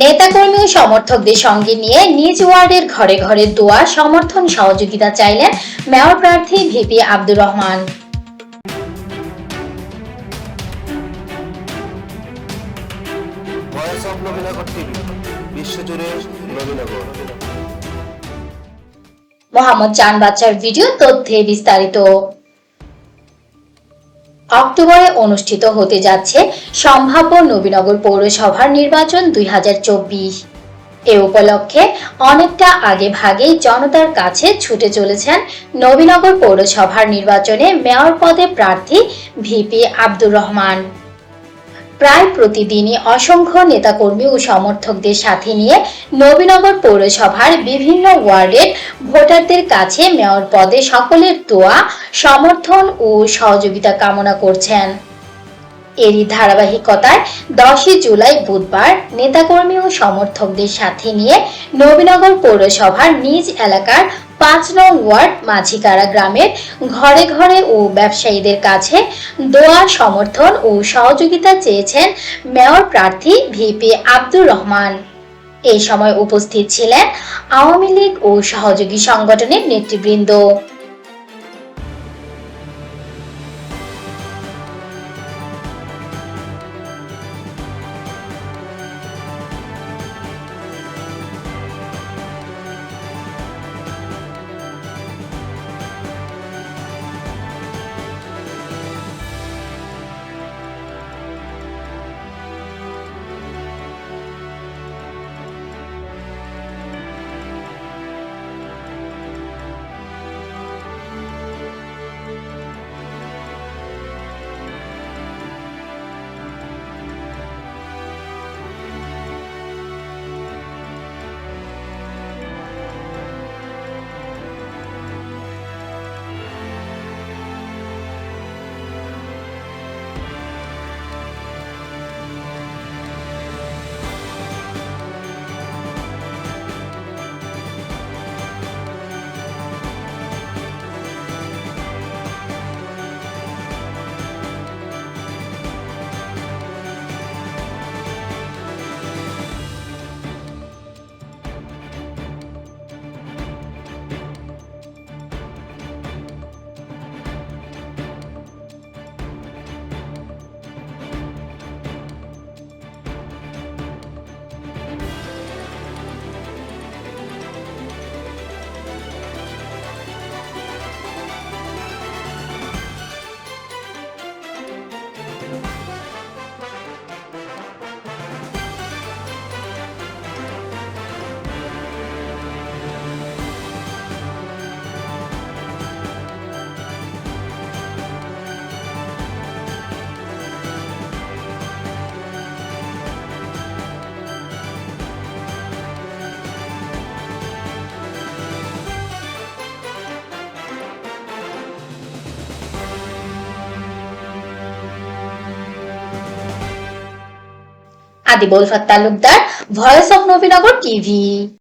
নেতাকর্মী ও সমর্থকদের সঙ্গে নিয়ে নিজ ওয়ার্ডের ঘরে ঘরে দোয়া সমর্থন সহযোগিতা চাইলেন মেয়র প্রার্থী ভিপি আব্দুর রহমান। মোহাম্মদ চান বাচ্চার ভিডিও তথ্যে বিস্তারিত। অক্টোবরে অনুষ্ঠিত হতে যাচ্ছে সম্ভাব্য নবীনগর পৌরসভার নির্বাচন দুই হাজার চব্বিশ। এ উপলক্ষে অনেকটা আগে ভাগেই জনতার কাছে ছুটে চলেছেন নবীনগর পৌরসভার নির্বাচনে মেয়র পদে প্রার্থী ভিপি আব্দুর রহমান। প্রায় প্রতিদিনই অসংখ্য নেতাকর্মী ও সমর্থকদের সাথে নিয়ে নবীনগর পৌরসভার বিভিন্ন ওয়ার্ডের ভোটারদের কাছে মেয়র পদে সকলের দোয়া, সমর্থন ও সহযোগিতা কামনা করছেন। এরই ধারাবাহিকতায় দশই জুলাই বুধবার নেতাকর্মী ও সমর্থকদের সাথে নিয়ে নবীনগর পৌরসভার নিজ এলাকার পাঁচ নং ওয়ার্ড মাঝিকারা গ্রামের ঘরে ঘরে ও ব্যবসায়ীদের কাছে দোয়া, সমর্থন ও সহযোগিতা চেয়েছেন মেয়র প্রার্থী ভিপি আব্দুর রহমান। এই সময় উপস্থিত ছিলেন আওয়ামী লীগ ও সহযোগী সংগঠনের নেতৃবৃন্দ। আদিবুল ফাত Talukdar voice of Nabinagar TV